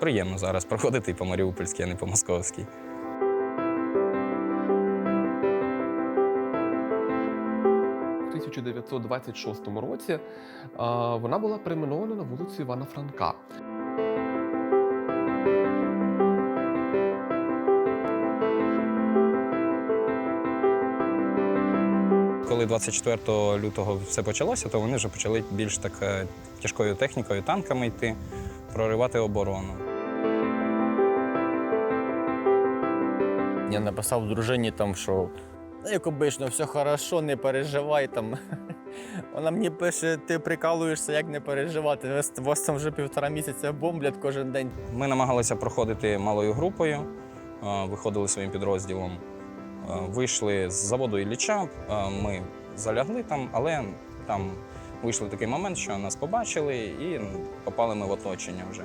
приємно зараз проходити і по Маріупольській, а не по Московській. У 1926 році а, вона була перейменована на вулицю Івана Франка. Коли 24 лютого все почалося, то вони вже почали більш так е, тяжкою технікою, танками йти, проривати оборону. Я написав дружині там, що «Ну, як обично, все хорошо, не переживай там. Вона мені пише, ти прикалуєшся, як не переживати. Вас, там вже півтора місяця бомблять кожен день. Ми намагалися проходити малою групою, виходили своїм підрозділом, вийшли з заводу Ілліча, ми залягли там, але там вийшов такий момент, що нас побачили і попали ми в оточення вже.